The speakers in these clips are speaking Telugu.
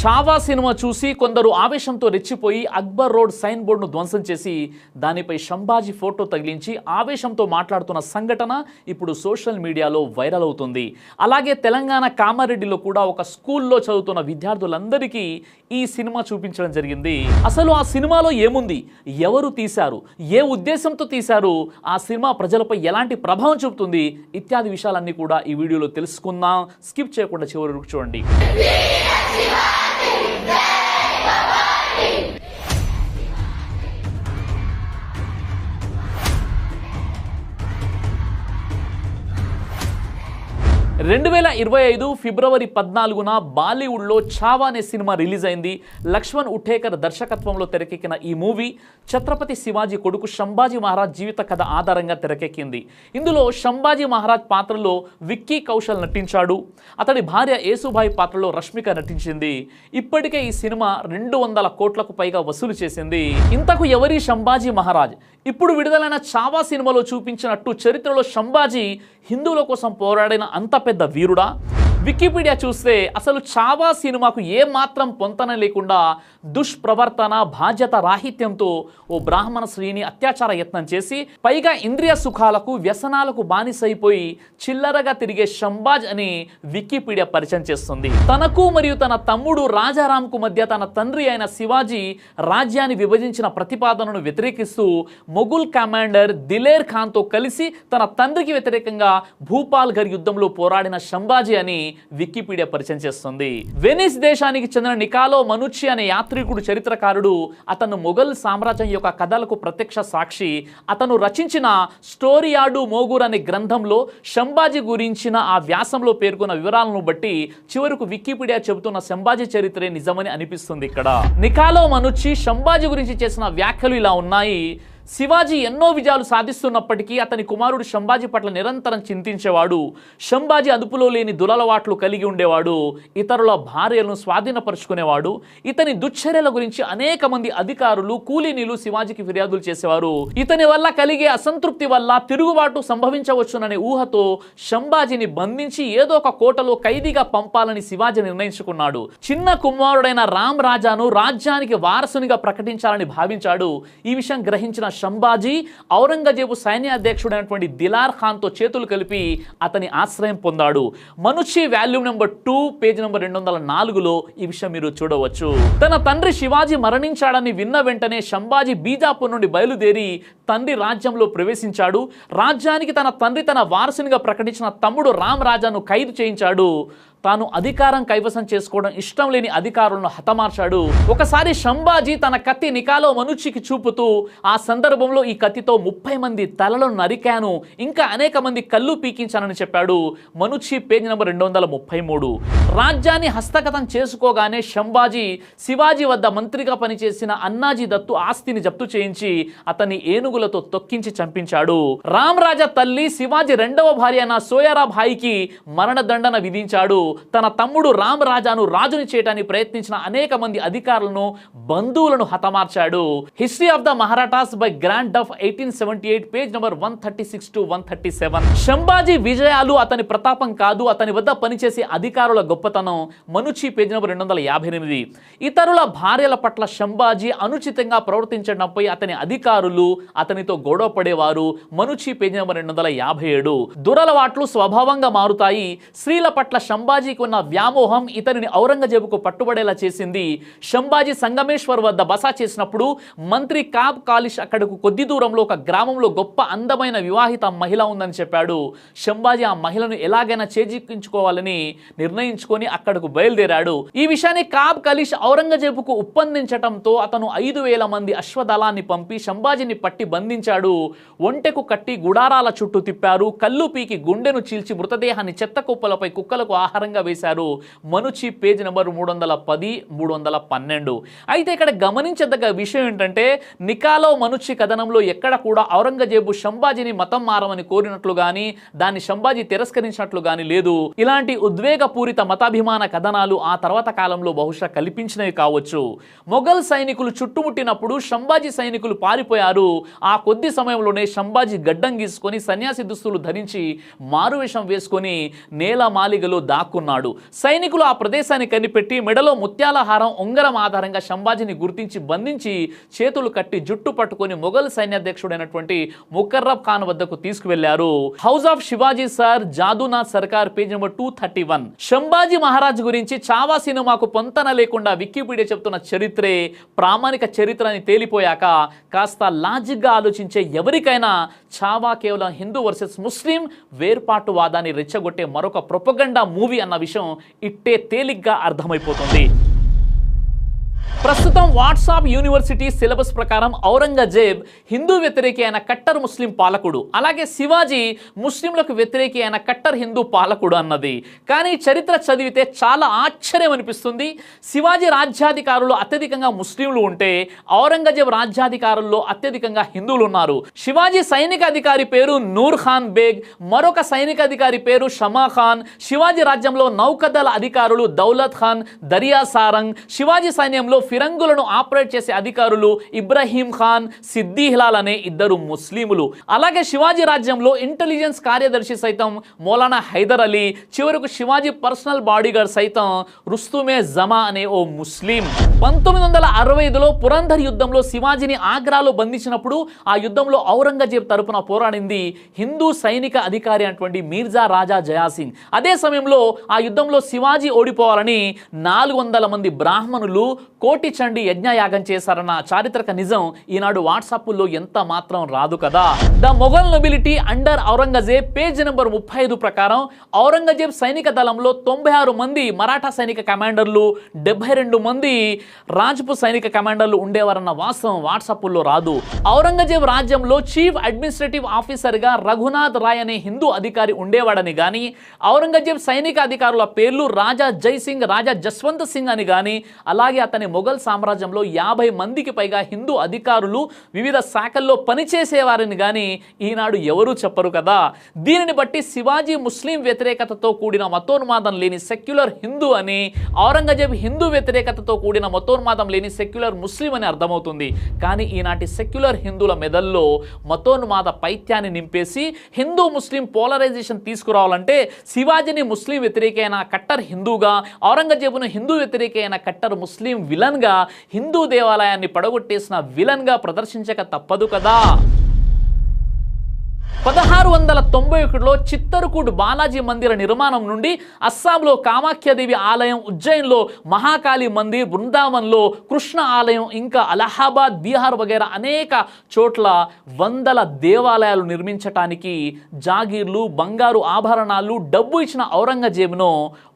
చావా సినిమా చూసి కొందరు ఆవేశంతో రెచ్చిపోయి అక్బర్ రోడ్ సైన్ బోర్డును ధ్వంసం చేసి దానిపై షంబాజీ ఫోటో తగిలించి ఆవేశంతో మాట్లాడుతున్న సంఘటన ఇప్పుడు సోషల్ మీడియాలో వైరల్ అవుతుంది. అలాగే తెలంగాణ కామారెడ్డిలో కూడా ఒక స్కూల్లో చదువుతున్న విద్యార్థులందరికీ ఈ సినిమా చూపించడం జరిగింది. అసలు ఆ సినిమాలో ఏముంది? ఎవరు తీశారు? ఏ ఉద్దేశంతో తీశారు? ఆ సినిమా ప్రజలపై ఎలాంటి ప్రభావం చూపుతుంది? ఇత్యాది విషయాలన్నీ కూడా ఈ వీడియోలో తెలుసుకుందాం. స్కిప్ చేయకుండా చివరి చూడండి. రెండు వేల ఇరవై ఐదు ఫిబ్రవరి పద్నాలుగున బాలీవుడ్లో ఛావా అనే సినిమా రిలీజ్ అయింది. లక్ష్మణ్ ఉఠేకర్ దర్శకత్వంలో తెరకెక్కిన ఈ మూవీ ఛత్రపతి శివాజీ కొడుకు శంభాజీ మహారాజ్ జీవిత కథ ఆధారంగా తెరకెక్కింది. ఇందులో శంభాజీ మహారాజ్ పాత్రలో విక్కీ కౌశల్ నటించాడు. అతడి భార్య యేసుభాయ్ పాత్రలో రష్మిక నటించింది. ఇప్పటికే ఈ సినిమా రెండు వందల కోట్లకు పైగా వసూలు చేసింది. ఇంతకు ఎవరి శంభాజీ మహారాజ్? ఇప్పుడు విడుదలైన చావా సినిమాలో చూపించినట్టు చరిత్రలో సంభాజీ హిందువుల కోసం పోరాడిన అంత పెద్ద వీరుడా? వికీపీడియా చూస్తే అసలు చావా సినిమాకు ఏమాత్రం పొంతన లేకుండా దుష్ప్రవర్తన బాధ్యత రాహిత్యంతో ఓ బ్రాహ్మణ స్త్రీని అత్యాచార యత్నం చేసి పైగా ఇంద్రియ సుఖాలకు వ్యసనాలకు బానిసైపోయి చిల్లరగా తిరిగే షంబాజ్ అని వికీపీడియా పరిచయం చేస్తుంది. తనకు మరియు తన తమ్ముడు రాజారాంకు మధ్య తన తండ్రి అయిన శివాజీ రాజ్యాన్ని విభజించిన ప్రతిపాదనను వ్యతిరేకిస్తూ మొగుల్ కమాండర్ దిలేర్ ఖాన్తో కలిసి తన తండ్రికి వ్యతిరేకంగా భూపాల్ఘర్ యుద్ధంలో పోరాడిన షంబాజీ అని వికీపీడియా పరిచయం చేస్తుంది. వెనిస్ దేశానికి చెందిన నికాలో మనుచి అనే యాత్రికుడు చరిత్రకారుడు అతను మొఘల్ సామ్రాజ్యం యొక్క కథలకు ప్రత్యక్ష సాక్షి. అతను రచించిన స్టోరియాడు మోగూర్ అనే గ్రంథంలో శంభాజీ గురించిన ఆ వ్యాసంలో పేర్కొన్న వివరాలను బట్టి చివరకు వికీపీడియా చెబుతున్న శంభాజీ చరిత్రే నిజమని అనిపిస్తుంది ఇక్కడ. నికాలో మనుచి శంభాజీ గురించి చేసిన వ్యాఖ్యలు ఇలా ఉన్నాయి. శివాజీ ఎన్నో విజయాలు సాధిస్తున్నప్పటికీ అతని కుమారుడు శంభాజీ పట్ల నిరంతరం చింతించేవాడు శంభాజీ అదుపులో లేని దులలవాట్లు కలిగి ఉండేవాడు ఇతరుల భార్యలను స్వాధీనపరుచుకునేవాడు ఇతని దుశ్చర్యల గురించి అనేక మంది అధికారులు కూలీనీలు శివాజీకి ఫిర్యాదులు చేసేవారు. ఇతని వల్ల కలిగే అసంతృప్తి వల్ల తిరుగుబాటు సంభవించవచ్చుననే ఊహతో శంభాజీని బంధించి ఏదో ఒక కోటలో ఖైదీగా పంపాలని శివాజీ నిర్ణయించుకున్నాడు. చిన్న కుమారుడైన రామ్ రాజాను రాజ్యానికి వారసునిగా ప్రకటించాలని భావించాడు. ఈ విషయం గ్రహించిన శంభాజీ ఔరంగజేబు సైన్యాధ్యక్షుడైనటువంటి దిలార్ ఖాన్తో చేతులు కలిపి అతని ఆశ్రయం పొందాడు. Manucci volume number two page number రెండు వందల నాలుగులో ఈ విషయం మీరు చూడవచ్చు. తన తండ్రి శివాజీ మరణించాడని విన్న వెంటనే శంభాజీ బీజాపూర్ నుండి బయలుదేరి తండ్రి రాజ్యంలో ప్రవేశించాడు. రాజ్యానికి తన తండ్రి తన వారసునిగా ప్రకటించిన తమ్ముడు రామ్ రాజాను ఖైదు చేయించాడు. తాను అధికారం కైవసం చేసుకోవడం ఇష్టం లేని అధికారులను హతమార్చాడు. ఒకసారి శంభాజీ తన కత్తి నికాలో మనుచికి చూపుతూ ఆ సందర్భంలో ఈ కత్తితో ముప్పై మంది తలలను నరికాను ఇంకా అనేక మంది కళ్ళు పీకించానని చెప్పాడు మనుచి పేజ్ నెంబర్ రెండు వందల ముప్పై మూడు రాజ్యాన్ని హస్తగతం చేసుకోగానే శంభాజీ శివాజీ వద్ద మంత్రిగా పనిచేసిన అన్నాజీ దత్తు ఆస్తిని జప్తు చేయించి అతన్ని ఏనుగులతో తొక్కించి చంపించాడు. రామ్ రాజా తల్లి శివాజీ రెండవ భార్య అయిన సోయారాభాయికి మరణదండన విధించాడు. తన తమ్ముడు రామరాజాను రాజుని చేయటానికి ప్రయత్నించిన అనేక మంది అధికారులను బంధువులను హతమార్చాడు. History of the Marathas by Grant Duff eighteen seventy eight page number one thirty six to one thirty seven. Sambhaji విజయాలు అతని ప్రతాపం కాదు అతని వద్ద పనిచేసే అధికారుల గొప్పతనం. మనుచి పేజ్ నెంబర్ రెండు వందల యాభై ఎనిమిది. ఇతరుల భార్యల పట్ల శంభాజీ అనుచితంగా ప్రవర్తించడంపై అతని అధికారులు అతనితో గొడవ పడేవారు. మనుచి పేజ్ నెంబర్ రెండు వందల యాభై ఏడు. దురలవాట్లు స్వభావంగా మారుతాయి. స్త్రీల పట్ల శంభాజీకి ఉన్న వ్యామోహం ఇతనిని ఔరంగజేబుకు పట్టుబడేలా చేసింది. శంభాజీ సంగమేశ్వర్ వద్ద బస చేసినప్పుడు మంత్రి కాబ్ కాలిష్ అక్కడకు కొద్ది దూరంలో ఒక గ్రామంలో గొప్ప అందమైన వివాహిత మహిళ ఉందని చెప్పాడు. శంభాజీ ఆ మహిళను ఎలాగైనా చేజిక్కించుకోవాలని నిర్ణయించుకొని అక్కడకు బయలుదేరాడు. ఈ విషయాన్ని కాబ్ కలిష్ ఔరంగజేబుకు ఒప్పందించటంతో అతను ఐదు వేల మంది అశ్వదళాన్ని పంపి శంభాజీని పట్టి బంధించాడు. ఒంటెకు కట్టి గుడారాల చుట్టూ తిప్పారు. కళ్ళు పీకి గుండెను చీల్చి మృతదేహాన్ని చెత్త కుప్పలపై కుక్కలకు ఆహారంగా వేశారు. మనుచి పేజ్ నెంబర్ మూడు వందల పది మూడు వందల పన్నెండు. అయితే ఇక్కడ గమనించదగ్గ విషయం ఏంటంటే నికాలో మనుచి కథనంలో ఎక్కడ కూడా ఔరంగజేబు శంభాజీని మతం మారమని కోరినట్లు గాని దాన్ని శంభాజీ తిరస్కరించినట్లు గాని లేదు. ఇలాంటి ఉద్వేగపూరిత మతాభిమాన కథనాలు ఆ తర్వాత కాలంలో బహుశా కల్పించినవి కావచ్చు. మొఘల్ సైనికులు చుట్టుముట్టినప్పుడు శంభాజీ సైనికులు పారిపోయారు. ఆ కొద్ది సమయంలోనే శంభాజీ గడ్డం గీసుకొని సన్యాసి దుస్తులు ధరించి మారువేషం వేసుకొని నేల మాలిగలో దాక్కు దాక్కున్నాడు సైనికులు ఆ ప్రదేశాన్ని కనిపెట్టి మెడలో ముత్యాల హారం ఉంగరం ఆధారంగా సంభాజీని గుర్తించి బంధించి చేతులు కట్టి జుట్టు పట్టుకొని మొఘల్ సైన్యాధ్యక్షుడైనటువంటి ముకర్రబ్ ఖాన్ వద్దకు తీసుకువెళ్ళారు. House of Shivaji sir Jadunath Sarkar page number two thirty one Sambhaji Maharaj గురించి చావా సినిమాకు పొంతన లేకుండా వికీపీడియా చెప్తున్న చరిత్రే ప్రామాణిక చరిత్ర అని తేలిపోయాక కాస్త లాజిక్గా ఆలోచించే ఎవరికైనా చావా కేవలం హిందూ వర్సెస్ ముస్లిం వేర్పాటువాదాన్ని రెచ్చగొట్టే మరొక ప్రొపగండా మూవీ అన్న విషయం ఇట్టే తేలిగ్గా అర్థమైపోతుంది. ప్రస్తుతం వాట్సాప్ యూనివర్సిటీ సిలబస్ ప్రకారం ఔరంగజేబ్ హిందూ వ్యతిరేకి అయిన కట్టర్ ముస్లిం పాలకుడు. అలాగే శివాజీ ముస్లింలకు వ్యతిరేకి అయిన కట్టర్ హిందూ పాలకుడు అన్నది. కానీ చరిత్ర చదివితే చాలా ఆశ్చర్యం అనిపిస్తుంది. శివాజీ రాజ్యాధికారులు అత్యధికంగా ముస్లింలు ఉంటే ఔరంగజేబ్ రాజ్యాధికారుల్లో అత్యధికంగా హిందువులు ఉన్నారు. శివాజీ సైనిక అధికారి పేరు నూర్ ఖాన్ బేగ్ మరొక సైనిక అధికారి పేరు షమా ఖాన్ శివాజీ రాజ్యంలో నౌకదళ అధికారులు దౌలత్ ఖాన్ దరియా సారంగ్ శివాజీ సైన్యం సమయంలో ఫిరంగులను ఆపరేట్ చేసే అధికారులు ఇబ్రహీం ఖాన్ సిద్ది హిలాల్ అనే ఇద్దరు ముస్లిములు. అలాగే శివాజీ రాజ్యంలో ఇంటెలిజెన్స్ కార్యదర్శి సైతం మౌలానా హైదర్ అలీ చివరకు శివాజీ పర్సనల్ బాడీగార్డ్ సైతం రుస్తుమే జమా అనే ఓ ముస్లిం. పంతొమ్మిది వందల అరవై ఐదులో పురంధర్ యుద్ధంలో శివాజీని ఆగ్రాలో బంధించినప్పుడు ఆ యుద్ధంలో ఔరంగజేబ్ తరపున పోరాడింది హిందూ సైనిక అధికారి అటువంటి మీర్జా రాజా జయాసింగ్. అదే సమయంలో ఆ యుద్ధంలో శివాజీ ఓడిపోవాలని నాలుగు వందల మంది బ్రాహ్మణులు కోటి చండి యజ్ఞయాగం చేశారన్న చారిత్రక నిజం ఈనాడు వాట్సాప్లో ఎంత మాత్రం రాదు కదా. The Mughal nobility under Aurangzeb page number ముప్పై ఐదు ప్రకారం ఔరంగజేబ్ సైనిక దళంలో తొంభై ఆరు మంది మరాఠా సైనిక కమాండర్లు డెబ్బై రెండు మంది రాజ్పు సైనిక కమాండర్లు ఉండేవారన్న వాస్తవం వాట్సాప్లో రాదు. ఔరంగజేబ్ రాజ్యంలో చీఫ్ అడ్మినిస్ట్రేటివ్ ఆఫీసర్గా రఘునాథ్ రాయ్ అనే హిందూ అధికారి ఉండేవాడని కానీ ఔరంగజేబ్ సైనిక అధికారుల పేర్లు రాజా జై సింగ్ రాజా జస్వంత్ సింగ్ అని కానీ అలాగే అతని మొఘల్ సామ్రాజ్యంలో యాభై మందికి పైగా హిందూ అధికారులు వివిధ శాఖల్లో పనిచేసేవారని కానీ ఈనాడు ఎవరూ చెప్పరు కదా. దీనిని బట్టి శివాజీ ముస్లిం వ్యతిరేకతతో కూడిన మతోన్మాదం లేని సెక్యులర్ హిందూ అని ఔరంగజేబ్ హిందూ వ్యతిరేకతతో కూడిన మతోన్మాదం లేని సెక్యులర్ ముస్లిం అని అర్థమవుతుంది. కానీ ఈనాటి సెక్యులర్ హిందువుల మెదల్లో మతోన్మాద పైత్యాన్ని నింపేసి హిందూ ముస్లిం పోలరైజేషన్ తీసుకురావాలంటే శివాజీని ముస్లిం వ్యతిరేకైన కట్టర్ హిందూగా ఔరంగజేబును హిందూ వ్యతిరేకైన కట్టర్ ముస్లిం విలన్గా హిందూ దేవాలయాన్ని పడగొట్టేసిన విలన్గా ప్రదర్శించక తప్పదు కదా. పదహారు వందల తొంభై ఒకటిలో చిత్తరుకూడు బాలాజీ మందిర నిర్మాణం నుండి అస్సాంలో కామాఖ్యాదేవి ఆలయం ఉజ్జయిన్లో మహాకాళి మందిర్ బృందావన్లో కృష్ణ ఆలయం ఇంకా అలహాబాద్ బీహార్ వగైరా అనేక చోట్ల వందల దేవాలయాలు నిర్మించటానికి జాగీర్లు బంగారు ఆభరణాలు డబ్బు ఇచ్చిన ఔరంగజేబును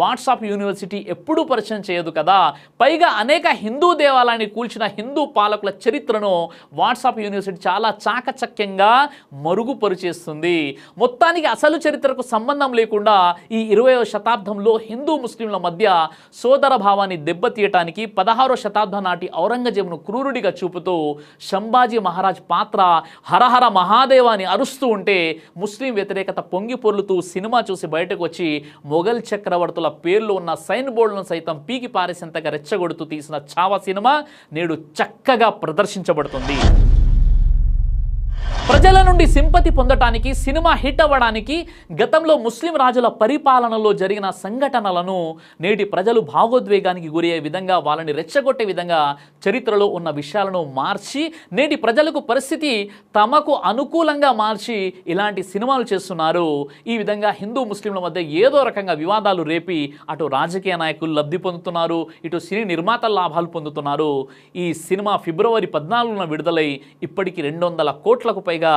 వాట్సాప్ యూనివర్సిటీ ఎప్పుడూ పరిచయం చేయదు కదా. పైగా అనేక హిందూ దేవాలయాన్ని కూల్చిన హిందూ పాలకుల చరిత్రను వాట్సాప్ యూనివర్సిటీ చాలా చాకచక్యంగా చేస్తుంది. మొత్తానికి అసలు చరిత్రకు సంబంధం లేకుండా ఈ ఇరవయో శతాబ్దంలో హిందూ ముస్లింల మధ్య సోదర భావాన్ని దెబ్బతీయటానికి పదహారో శతాబ్దం నాటి ఔరంగజేబును క్రూరుడిగా చూపుతూ శంభాజీ మహారాజ్ పాత్ర హరహర మహాదేవ అని అరుస్తూ ఉంటే ముస్లిం వ్యతిరేకత పొంగి పొర్లుతూ సినిమా చూసి బయటకు వచ్చి మొఘల్ చక్రవర్తుల పేర్లు ఉన్న సైన్ బోర్డులను సైతం పీకి పారేసేంతగా రెచ్చగొడుతూ తీసిన చావా సినిమా నేడు చక్కగా ప్రదర్శించబడుతుంది. ప్రజల నుండి సింపతి పొందటానికి సినిమా హిట్ అవ్వడానికి గతంలో ముస్లిం రాజుల పరిపాలనలో జరిగిన సంఘటనలను నేటి ప్రజలు భావోద్వేగానికి గురయ్యే విధంగా వాళ్ళని రెచ్చగొట్టే విధంగా చరిత్రలో ఉన్న విషయాలను మార్చి నేటి ప్రజలకు పరిస్థితి తమకు అనుకూలంగా మార్చి ఇలాంటి సినిమాలు చేస్తున్నారు. ఈ విధంగా హిందూ ముస్లింల మధ్య ఏదో రకంగా వివాదాలు రేపి అటు రాజకీయ నాయకులు లబ్ధి పొందుతున్నారు ఇటు సినీ నిర్మాత లాభాలు పొందుతున్నారు. ఈ సినిమా ఫిబ్రవరి పద్నాలుగున విడుదలై ఇప్పటికి రెండు వందల కోట్లకు పైగా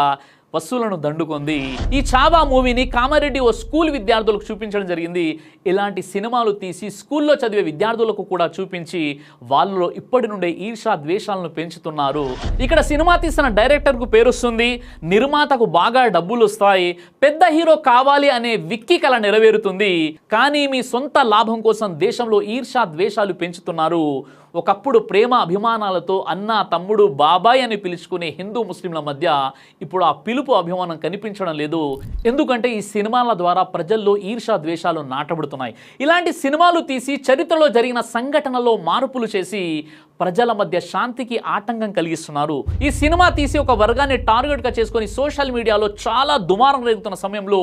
వసూలను దండుకుంది. ఈ చావా మూవీని కామారెడ్డి ఓ స్కూల్ విద్యార్థులకు చూపించడం జరిగింది. ఇలాంటి సినిమాలు తీసి స్కూల్లో చదివే విద్యార్థులకు కూడా చూపించి వాళ్ళలో ఇప్పటి నుండే ఈర్షా ద్వేషాలను పెంచుతున్నారు. ఇక్కడ సినిమా తీసిన డైరెక్టర్కు పేరుస్తుంది నిర్మాతకు బాగా డబ్బులు వస్తాయి పెద్ద హీరో కావాలి అనే విక్కి కల నెరవేరుతుంది. కానీ మీ సొంత లాభం కోసం దేశంలో ఈర్షా ద్వేషాలు పెంచుతున్నారు. ఒకప్పుడు ప్రేమ అభిమానాలతో అన్న తమ్ముడు బాబాయ్ అని పిలుచుకునే హిందూ ముస్లింల మధ్య ఇప్పుడు ఆ పిలుపు అభిమానం కనిపించడం లేదు. ఎందుకంటే ఈ సినిమాల ద్వారా ప్రజల్లో ఈర్షా ద్వేషాలు నాటబడుతున్నాయి. ఇలాంటి సినిమాలు తీసి చరిత్రలో జరిగిన సంఘటనలో మార్పులు చేసి ప్రజల మధ్య శాంతికి ఆటంకం కలిగిస్తున్నారు. ఈ సినిమా తీసి ఒక వర్గాన్ని టార్గెట్గా చేసుకొని సోషల్ మీడియాలో చాలా దుమారం రేగుతున్న సమయంలో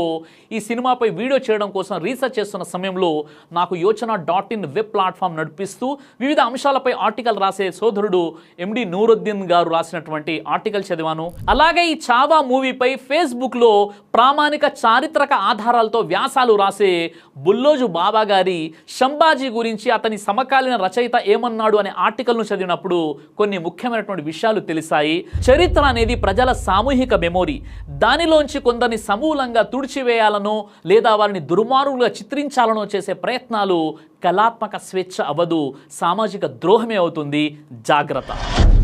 ఈ సినిమాపై వీడియో చేయడం కోసం రీసెర్చ్ చేస్తున్న సమయంలో నాకు యోచన డాట్ ఇన్ వెబ్ ప్లాట్ఫామ్ నడిపిస్తూ వివిధ అంశాలపై ఆర్టికల్ రాసే సోదరుడు ఎండి నూరుద్దీన్ గారు రాసినటువంటి ఆర్టికల్ చదివాను. అలాగే ఈ చావా మూవీపై ఫేస్బుక్లో ప్రామాణిక చారిత్రక ఆధారాలతో వ్యాసాలు రాసే బుల్లోజు బాబా గారి శంభాజీ గురించి అతని సమకాలీన రచయిత ఏమన్నాడు అనే ఆర్టికల్ను చదివినప్పుడు కొన్ని ముఖ్యమైనటువంటి విషయాలు తెలిసాయి. చరిత్ర అనేది ప్రజల సామూహిక మెమొరీ. దానిలోంచి కొందరిని సమూలంగా తుడిచివేయాలనో లేదా వారిని దుర్మార్గులుగా చిత్రించాలనో చేసే ప్రయత్నాలు కళాత్మక స్వేచ్ఛ అవ్వదు. సామాజిక ద్రోహమే అవుతుంది. జాగ్రత్త.